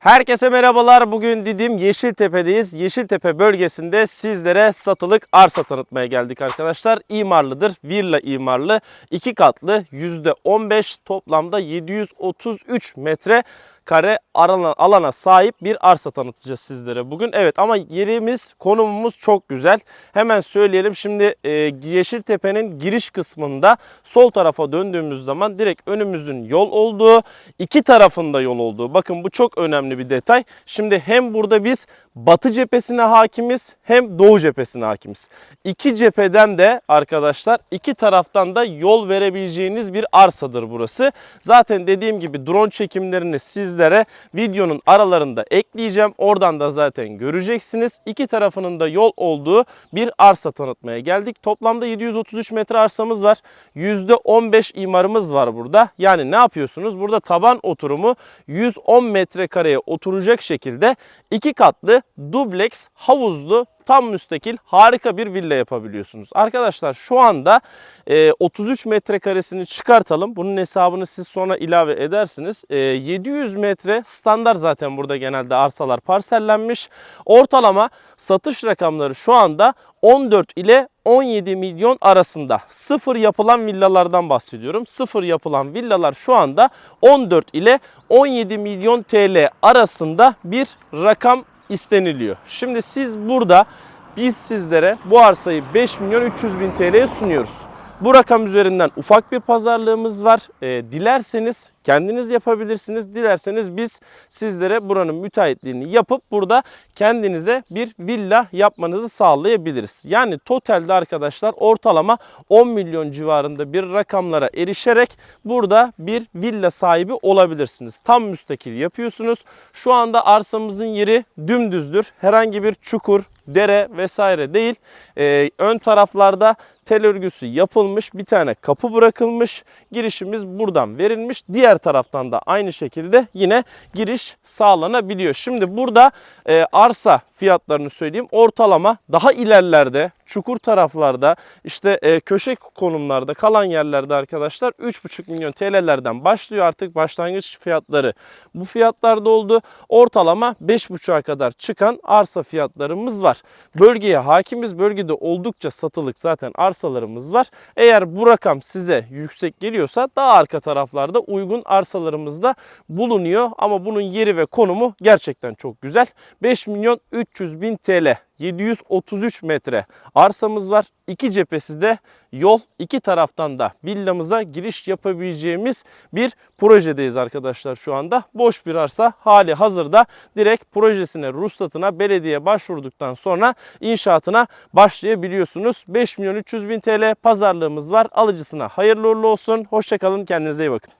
Herkese merhabalar. Bugün Didim Yeşiltepe'deyiz. Yeşiltepe bölgesinde sizlere satılık arsa tanıtmaya geldik arkadaşlar. İmarlıdır. Villa imarlı. iki katlı %15 toplamda 733 metre kare alana, alana sahip bir arsa tanıtacağız sizlere bugün. Evet ama yerimiz, konumumuz çok güzel. Hemen söyleyelim. Şimdi e, Yeşiltepe'nin giriş kısmında sol tarafa döndüğümüz zaman direkt önümüzün yol olduğu, iki tarafında yol olduğu. Bakın bu çok önemli bir detay. Şimdi hem burada biz batı cephesine hakimiz hem doğu cephesine hakimiz. İki cepheden de arkadaşlar iki taraftan da yol verebileceğiniz bir arsadır burası. Zaten dediğim gibi drone çekimlerini sizlere videonun aralarında ekleyeceğim. Oradan da zaten göreceksiniz. İki tarafının da yol olduğu bir arsa tanıtmaya geldik. Toplamda 733 metre arsamız var. %15 imarımız var burada. Yani ne yapıyorsunuz? Burada taban oturumu 110 metrekareye oturacak şekilde iki katlı dubleks havuzlu tam müstakil harika bir villa yapabiliyorsunuz. Arkadaşlar şu anda e, 33 metrekaresini çıkartalım. Bunun hesabını siz sonra ilave edersiniz. E, 700 metre standart zaten burada genelde arsalar parsellenmiş. Ortalama satış rakamları şu anda 14 ile 17 milyon arasında. Sıfır yapılan villalardan bahsediyorum. Sıfır yapılan villalar şu anda 14 ile 17 milyon TL arasında bir rakam isteniliyor. Şimdi siz burada biz sizlere bu arsayı 5 milyon 300 bin TL'ye sunuyoruz. Bu rakam üzerinden ufak bir pazarlığımız var. E, dilerseniz kendiniz yapabilirsiniz. Dilerseniz biz sizlere buranın müteahhitliğini yapıp burada kendinize bir villa yapmanızı sağlayabiliriz. Yani totalde arkadaşlar ortalama 10 milyon civarında bir rakamlara erişerek burada bir villa sahibi olabilirsiniz. Tam müstakil yapıyorsunuz. Şu anda arsamızın yeri dümdüzdür. Herhangi bir çukur, dere vesaire değil. Ee, ön taraflarda tel örgüsü yapılmış. Bir tane kapı bırakılmış. Girişimiz buradan verilmiş. Diğer taraftan da aynı şekilde yine giriş sağlanabiliyor. Şimdi burada e, arsa fiyatlarını söyleyeyim. Ortalama daha ilerlerde, çukur taraflarda, işte e, köşe konumlarda kalan yerlerde arkadaşlar 3,5 milyon TL'lerden başlıyor artık başlangıç fiyatları. Bu fiyatlarda oldu. Ortalama 5,5'a kadar çıkan arsa fiyatlarımız var. Bölgeye hakimiz. Bölgede oldukça satılık zaten arsalarımız var. Eğer bu rakam size yüksek geliyorsa daha arka taraflarda uygun arsalarımız da bulunuyor. Ama bunun yeri ve konumu gerçekten çok güzel. 5 milyon 300 bin TL 733 metre arsamız var. İki cephesi de yol, iki taraftan da villamıza giriş yapabileceğimiz bir projedeyiz arkadaşlar şu anda. Boş bir arsa hali hazırda direkt projesine, ruhsatına belediye başvurduktan sonra inşaatına başlayabiliyorsunuz. 5 milyon 300 bin TL pazarlığımız var. Alıcısına hayırlı uğurlu olsun. Hoşçakalın, kendinize iyi bakın.